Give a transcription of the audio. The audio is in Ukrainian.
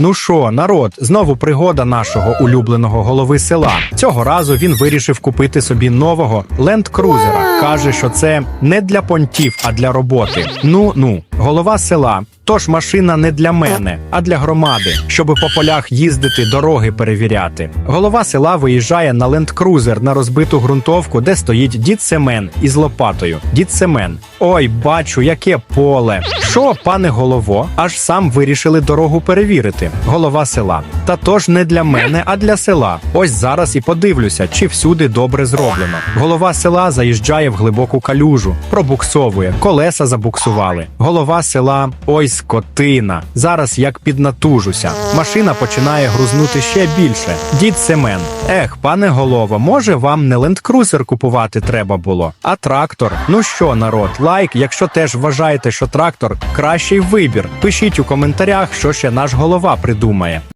Ну що, народ, знову пригода нашого улюбленого голови села. Цього разу він вирішив купити собі нового ленд-крузера. Каже, що це не для понтів, а для роботи. Ну ну, голова села. Тож машина не для мене, а для громади, щоби по полях їздити, дороги перевіряти. Голова села виїжджає на ленд-крузер на розбиту ґрунтовку, де стоїть дід Семен із лопатою. Дід Семен. Ой, бачу, яке поле. Що, пане голово, аж сам вирішили дорогу перевірити. Голова села. Та тож не для мене, а для села. Ось зараз і подивлюся, чи всюди добре зроблено. Голова села заїжджає в глибоку калюжу, пробуксовує, колеса забуксували. Голова села, ой, скотина. Зараз як піднатужуся. Машина починає грузнути ще більше. Дід Семен. Ех, пане голово, може вам не лендкрузер купувати треба було, а трактор. Ну що, народ, лайк, якщо теж вважаєте, що трактор кращий вибір. Пишіть у коментарях, що ще наш голова придумає.